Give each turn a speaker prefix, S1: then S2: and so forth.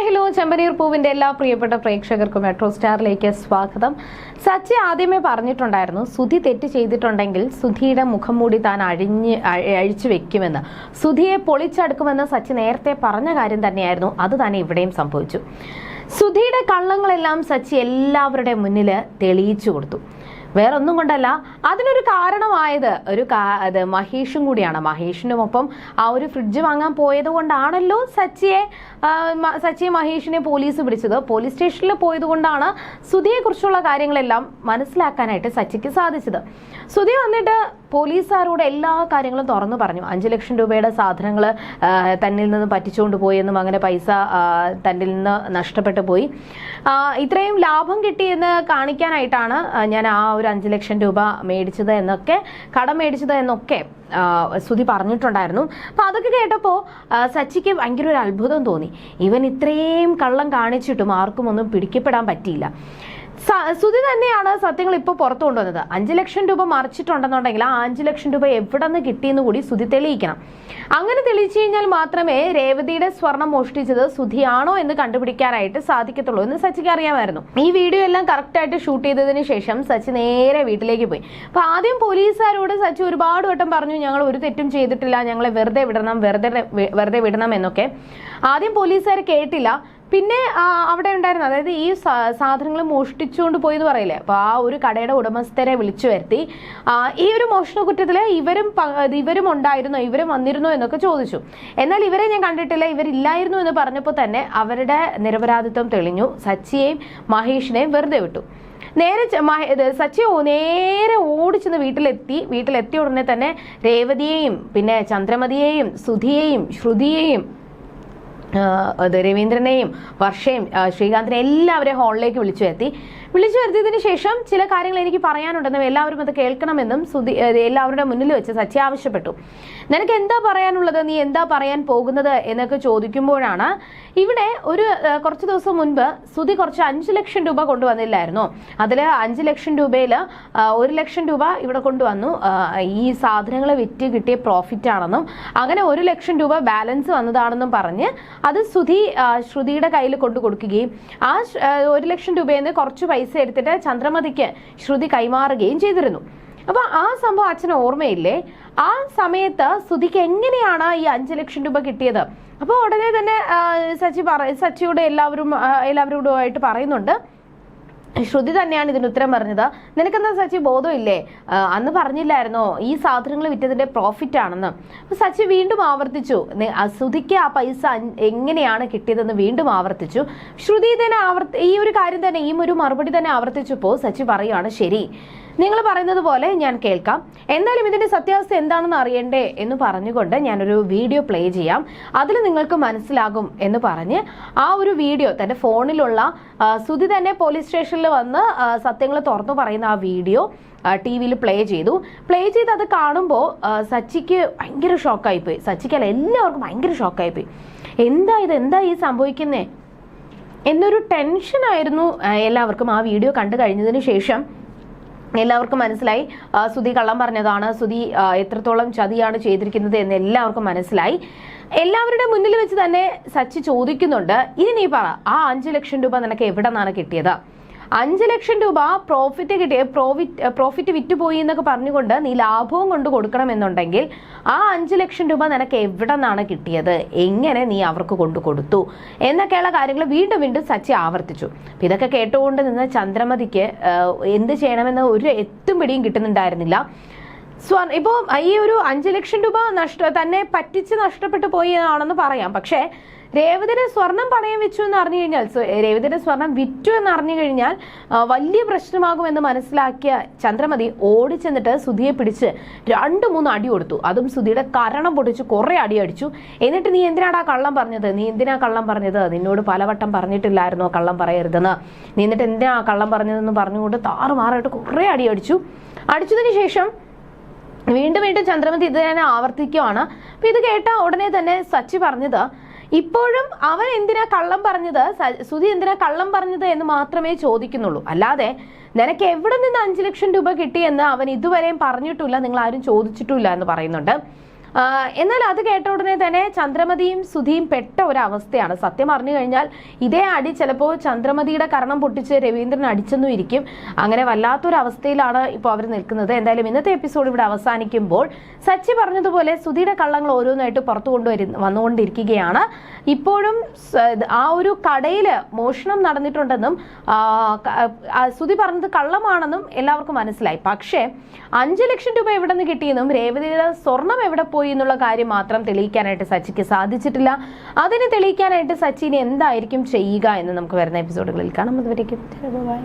S1: Hi hello ചെമ്പനീർ പൂവിന്റെ എല്ലാ പ്രിയപ്പെട്ട പ്രേക്ഷകർക്കും മെട്രോ സ്റ്റാറിലേക്ക് സ്വാഗതം. സച്ചി ആദ്യമേ പറഞ്ഞിട്ടുണ്ടായിരുന്നു സുധി തെറ്റ് ചെയ്തിട്ടുണ്ടെങ്കിൽ സുധിയുടെ മുഖം മൂടി താൻ അഴിഞ്ഞ് അഴ- അഴിച്ചു വെക്കുമെന്ന്. സുധിയെ പൊളിച്ചടുക്കുമെന്ന് സച്ചി നേരത്തെ പറഞ്ഞ കാര്യം തന്നെയായിരുന്നു അത് തന്നെ ഇവിടെയും സംഭവിച്ചു. സുധിയുടെ കള്ളങ്ങളെല്ലാം സച്ചി എല്ലാവരുടെ മുന്നിൽ തെളിയിച്ചു കൊടുത്തു. വേറെ ഒന്നും കൊണ്ടല്ല. അതിനൊരു കാരണമായത് ഒരു മഹേഷും കൂടിയാണ്. മഹേഷിനുമൊപ്പം ആ ഒരു ഫ്രിഡ്ജ് വാങ്ങാൻ പോയത് കൊണ്ടാണല്ലോ സച്ചിയെ സച്ചിയെ മഹേഷിനെ പോലീസ് പിടിച്ചത്. പോലീസ് സ്റ്റേഷനിൽ പോയത് കൊണ്ടാണ് സുധിയെ കുറിച്ചുള്ള കാര്യങ്ങളെല്ലാം മനസ്സിലാക്കാനായിട്ട് സച്ചിക്ക് സാധിച്ചത്. സുധി വന്നിട്ട് പോലീസുകാരോട് എല്ലാ കാര്യങ്ങളും തുറന്നു പറഞ്ഞു. അഞ്ചു ലക്ഷം രൂപയുടെ സാധനങ്ങൾ തന്നിൽ നിന്ന് പറ്റിച്ചുകൊണ്ട് പോയെന്നും അങ്ങനെ പൈസ തന്നിൽ നിന്ന് നഷ്ടപ്പെട്ടു പോയി. ഇത്രയും ലാഭം കിട്ടിയെന്ന് കാണിക്കാനായിട്ടാണ് ഞാൻ ആ ഒരു അഞ്ച് ലക്ഷം രൂപ മേടിച്ചത് എന്നൊക്കെ കടം മേടിച്ചത് എന്നൊക്കെ സ്തുതി പറഞ്ഞിട്ടുണ്ടായിരുന്നു. അപ്പോൾ അതൊക്കെ കേട്ടപ്പോൾ സച്ചിക്ക് ഭയങ്കര ഒരു അത്ഭുതം തോന്നി. ഇവൻ ഇത്രയും കള്ളം കാണിച്ചിട്ടും ആർക്കും ഒന്നും പിടിക്കപ്പെടാൻ പറ്റിയില്ല. സുധി തന്നെയാണ് സത്യങ്ങൾ ഇപ്പോൾ പുറത്തു കൊണ്ടുവന്നത്. അഞ്ചു ലക്ഷം രൂപ മറിച്ചിട്ടുണ്ടെന്നുണ്ടെങ്കിൽ ആ അഞ്ചു ലക്ഷം രൂപ എവിടെ നിന്ന് കിട്ടിയെന്ന് കൂടി സുധി തെളിയിക്കണം. അങ്ങനെ തെളിയിച്ചു കഴിഞ്ഞാൽ മാത്രമേ രേവതിയുടെ സ്വർണം മോഷ്ടിച്ചത് സുധിയാണോ എന്ന് കണ്ടുപിടിക്കാനായിട്ട് സാധിക്കത്തുള്ളൂ എന്ന് സച്ചിക്ക് അറിയാമായിരുന്നു. ഈ വീഡിയോ എല്ലാം കറക്റ്റായിട്ട് ഷൂട്ട് ചെയ്തതിന് ശേഷം സച്ചി നേരെ വീട്ടിലേക്ക് പോയി. അപ്പൊ ആദ്യം പോലീസുകാരോട് സച്ചി ഒരുപാട് വട്ടം പറഞ്ഞു ഞങ്ങൾ ഒരു തെറ്റും ചെയ്തിട്ടില്ല ഞങ്ങളെ വെറുതെ വിടണം വെറുതെ വെറുതെ വിടണം എന്നൊക്കെ. ആദ്യം പോലീസുകാർ കേട്ടില്ല. പിന്നെ അവിടെ ഉണ്ടായിരുന്നു അതായത് ഈ സാധനങ്ങൾ മോഷ്ടിച്ചുകൊണ്ട് പോയി എന്ന് പറയില്ലേ? അപ്പോൾ ആ ഒരു കടയുടെ ഉടമസ്ഥരെ വിളിച്ചു വരുത്തി. ഈ ഒരു മോഷണ കുറ്റത്തിൽ ഇവരും ഇവരും ഉണ്ടായിരുന്നോ? ഇവരും വന്നിരുന്നോ എന്നൊക്കെ ചോദിച്ചു. എന്നാൽ ഇവരെ ഞാൻ കണ്ടിട്ടില്ല. ഇവരില്ലായിരുന്നു എന്ന് പറഞ്ഞപ്പോൾ തന്നെ അവരുടെ നിരപരാധിത്വം തെളിഞ്ഞു. സച്ചിയെയും മഹേഷിനെയും വെറുതെ വിട്ടു. നേരെ സച്ചി നേരെ ഓടിച്ചെന്ന് വീട്ടിലെത്തി. വീട്ടിലെത്തിയ ഉടനെ തന്നെ രേവതിയെയും പിന്നെ ചന്ദ്രമതിയെയും സുധിയെയും ശ്രുതിയെയും രവീന്ദ്രനെയും വർഷയും ശ്രീകാന്തിനെ എല്ലാവരെയും ഹാളിലേക്ക് വിളിച്ചു വരുത്തി വിളിച്ചു വരുത്തിയതിനു ശേഷം ചില കാര്യങ്ങൾ എനിക്ക് പറയാനുണ്ടെന്നും എല്ലാവരും അത് കേൾക്കണമെന്നും സുധി എല്ലാവരുടെ മുന്നിൽ വെച്ച് സച്ചി ആവശ്യപ്പെട്ടു. നിനക്ക് എന്താ പറയാനുള്ളത്? നീ എന്താ പറയാൻ പോകുന്നത്? എന്നൊക്കെ ചോദിക്കുമ്പോഴാണ് ഇവിടെ ഒരു കുറച്ച് ദിവസം മുൻപ് സുധി കുറച്ച് അഞ്ച് ലക്ഷം രൂപ കൊണ്ടുവന്നില്ലായിരുന്നു. അതിൽ അഞ്ച് ലക്ഷം രൂപയിൽ ഒരു ലക്ഷം രൂപ ഇവിടെ കൊണ്ടുവന്നു. ഈ സാധനങ്ങൾ വിറ്റ് കിട്ടിയ പ്രോഫിറ്റ് ആണെന്നും അങ്ങനെ ഒരു ലക്ഷം രൂപ ബാലൻസ് വന്നതാണെന്നും പറഞ്ഞ് അത് സുധി ശ്രുതിയുടെ കയ്യിൽ കൊണ്ടു കൊടുക്കുകയും ആ, ഒരു ലക്ഷം രൂപയിൽ നിന്ന് കുറച്ച് പൈസ എടുത്തിട്ട് ചന്ദ്രമതിക്ക് ശ്രുതി കൈമാറുകയും ചെയ്തിരുന്നു. അപ്പൊ ആ സംഭവം അച്ഛന് ഓർമ്മയില്ലേ? ആ സമയത്ത് സുധിക്ക് എങ്ങനെയാണ് ഈ അഞ്ചു ലക്ഷം രൂപ കിട്ടിയത്? അപ്പോൾ ഉടനെ തന്നെ സച്ചി പറ സച്ചിയുടെ എല്ലാവരും എല്ലാവരോടുമായിട്ട് പറയുന്നുണ്ട്. ശ്രുതി തന്നെയാണ് ഇതിന് ഉത്തരം പറഞ്ഞത്. നിനക്കെന്താ സച്ചി ബോധമില്ലേ? അന്ന് പറഞ്ഞില്ലായിരുന്നോ? ഈ സാധനങ്ങൾ വിറ്റതിന്റെ പ്രോഫിറ്റ് ആണെന്ന്. സച്ചി വീണ്ടും ആവർത്തിച്ചു. ശ്രുതിക്ക് ആ പൈസ എങ്ങനെയാണ് കിട്ടിയതെന്ന് വീണ്ടും ആവർത്തിച്ചു. ശ്രുതി തന്നെ ആവർത്തി ഈ ഒരു കാര്യം തന്നെ ഈ ഒരു മറുപടി തന്നെ ആവർത്തിച്ചപ്പോൾ സച്ചി പറയുകയാണ് ശരി. നിങ്ങൾ പറയുന്നത് പോലെ ഞാൻ കേൾക്കാം. എന്തായാലും ഇതിന്റെ സത്യാവസ്ഥ എന്താണെന്ന് അറിയണ്ടേ എന്ന് പറഞ്ഞുകൊണ്ട് ഞാനൊരു വീഡിയോ പ്ലേ ചെയ്യാം. അതിൽ നിങ്ങൾക്ക് മനസ്സിലാകും എന്ന് പറഞ്ഞ് ആ ഒരു വീഡിയോ തന്റെ ഫോണിലുള്ള സുധി തന്നെ പോലീസ് സ്റ്റേഷനിൽ വന്ന് സത്യങ്ങൾ തുറന്നു പറയുന്ന ആ വീഡിയോ ടി വിയിൽ പ്ലേ ചെയ്തു. പ്ലേ ചെയ്ത് അത് കാണുമ്പോൾ സച്ചിക്ക് ഭയങ്കര ഷോക്കായിപ്പോയി സച്ചിക്കല്ല എല്ലാവർക്കും ഭയങ്കര ഷോക്കായിപ്പോയി എന്താ ഇത്? എന്താ ഈ സംഭവിക്കുന്നേ? എന്നൊരു ടെൻഷനായിരുന്നു എല്ലാവർക്കും ആ വീഡിയോ കണ്ടു കഴിഞ്ഞതിന് ശേഷം. എല്ലാവർക്കും മനസ്സിലായി. സുധി കള്ളം പറഞ്ഞതാണ്. സുധി എത്രത്തോളം ചതിയാണ് ചെയ്തിരിക്കുന്നത് എന്ന് എല്ലാവർക്കും മനസ്സിലായി. എല്ലാവരുടെ മുന്നിൽ വെച്ച് തന്നെ സച്ചി ചോദിക്കുന്നുണ്ട് ഇനി നീ പറ ആ അഞ്ചു ലക്ഷം രൂപ നിനക്ക് എവിടെ നിന്നാണ് കിട്ടിയത്? അഞ്ച് ലക്ഷം രൂപ പ്രോഫിറ്റ് കിട്ടിയ പ്രോഫിറ്റ് പ്രോഫിറ്റ് വിറ്റുപോയി എന്നൊക്കെ പറഞ്ഞുകൊണ്ട് നീ ലാഭവും കൊണ്ട് കൊടുക്കണമെന്നുണ്ടെങ്കിൽ ആ അഞ്ച് ലക്ഷം രൂപ നിനക്ക് എവിടെ നിന്നാണ് കിട്ടിയത്? എങ്ങനെ നീ അവർക്ക് കൊണ്ടു കൊടുത്തു? എന്നൊക്കെയുള്ള കാര്യങ്ങൾ വീണ്ടും വീണ്ടും സച്ചി ആവർത്തിച്ചു. ഇതൊക്കെ കേട്ടുകൊണ്ട് നിന്ന് ചന്ദ്രമതിക്ക് എന്ത് ചെയ്യണമെന്ന് ഒരു എത്തും പിടിയും കിട്ടുന്നുണ്ടായിരുന്നില്ല. സ്വർണ ഇപ്പോൾ ഈ ഒരു അഞ്ച് ലക്ഷം രൂപ നഷ്ട തന്നെ പറ്റിച്ച് നഷ്ടപ്പെട്ടു പോയി ആണെന്ന് പറയാം. പക്ഷേ രേവതിനെ സ്വർണം പണയം വെച്ചു എന്ന് അറിഞ്ഞു കഴിഞ്ഞാൽ രേവതിന് സ്വർണം വിറ്റു എന്ന് അറിഞ്ഞു കഴിഞ്ഞാൽ വലിയ പ്രശ്നമാകുമെന്ന് മനസ്സിലാക്കിയ ചന്ദ്രമതി ഓടിച്ചെന്നിട്ട് സുധിയെ പിടിച്ച് രണ്ട് മൂന്ന് അടി കൊടുത്തു. അതും സുധിയുടെ കരണം പൊട്ടിച്ച് കുറെ അടി അടിച്ചു. എന്നിട്ട് നീ എന്തിനാടാ കള്ളം പറഞ്ഞത്? നീ എന്തിനാ കള്ളം പറഞ്ഞത്? നിന്നോട് പലവട്ടം പറഞ്ഞിട്ടില്ലായിരുന്നോ കള്ളം പറയരുതെന്ന്? നീ എന്നിട്ട് എന്തിനാ കള്ളം പറഞ്ഞതെന്ന് പറഞ്ഞുകൊണ്ട് താറുമാറായിട്ട് കുറെ അടി അടിച്ചു. അടിച്ചതിന് ശേഷം വീണ്ടും വീണ്ടും ചന്ദ്രമതി ഇത് തന്നെ ആവർത്തിക്കുവാണ്. അപ്പൊ ഇത് കേട്ട ഉടനെ തന്നെ സച്ചി പറഞ്ഞത് ഇപ്പോഴും അവൻ എന്തിനാ കള്ളം പറഞ്ഞത്? സുധി എന്തിനാ കള്ളം പറഞ്ഞത് എന്ന് മാത്രമേ ചോദിക്കുന്നുള്ളൂ. അല്ലാതെ നിനക്ക് എവിടെ നിന്ന് അഞ്ചു ലക്ഷം രൂപ കിട്ടിയെന്ന് അവൻ ഇതുവരെയും പറഞ്ഞിട്ടില്ല നിങ്ങൾ ആരും ചോദിച്ചിട്ടില്ല എന്ന് പറയുന്നുണ്ട്. എന്നാൽ അത് കേട്ട ഉടനെ തന്നെ ചന്ദ്രമതിയും സുധിയും പെട്ട ഒരു അവസ്ഥയാണ് സത്യം അറിഞ്ഞു കഴിഞ്ഞാൽ ഇതേ അടി ചിലപ്പോൾ ചന്ദ്രമതിയുടെ കരണം പൊട്ടിച്ച് രവീന്ദ്രൻ അടിച്ചെന്നും ഇരിക്കും. അങ്ങനെ വല്ലാത്തൊരു അവസ്ഥയിലാണ് ഇപ്പോൾ അവർ നിൽക്കുന്നത്. എന്തായാലും ഇന്നത്തെ എപ്പിസോഡ് ഇവിടെ അവസാനിക്കുമ്പോൾ സച്ചി പറഞ്ഞതുപോലെ സുധിയുടെ കള്ളങ്ങൾ ഓരോന്നായിട്ട് പുറത്തു കൊണ്ടുവരു വന്നുകൊണ്ടിരിക്കുകയാണ്. ഇപ്പോഴും ആ ഒരു കടയിൽ മോഷണം നടന്നിട്ടുണ്ടെന്നും സുധി പറഞ്ഞത് കള്ളമാണെന്നും എല്ലാവർക്കും മനസ്സിലായി. പക്ഷേ അഞ്ചു ലക്ഷം രൂപ എവിടെ നിന്ന് കിട്ടിയെന്നും രേവതിയുടെ സ്വർണം എവിടെ പോയി എന്നുള്ള കാര്യം മാത്രം തെളിയിക്കാനായിട്ട് സച്ചിക്ക് സാധിച്ചിട്ടില്ല. അതിന് തെളിയിക്കാനായിട്ട് സച്ചിന് എന്തായിരിക്കും ചെയ്യുക എന്ന് നമുക്ക് വരുന്ന എപ്പിസോഡുകളിൽ കാണാം. അതുവരേക്കും ബൈ.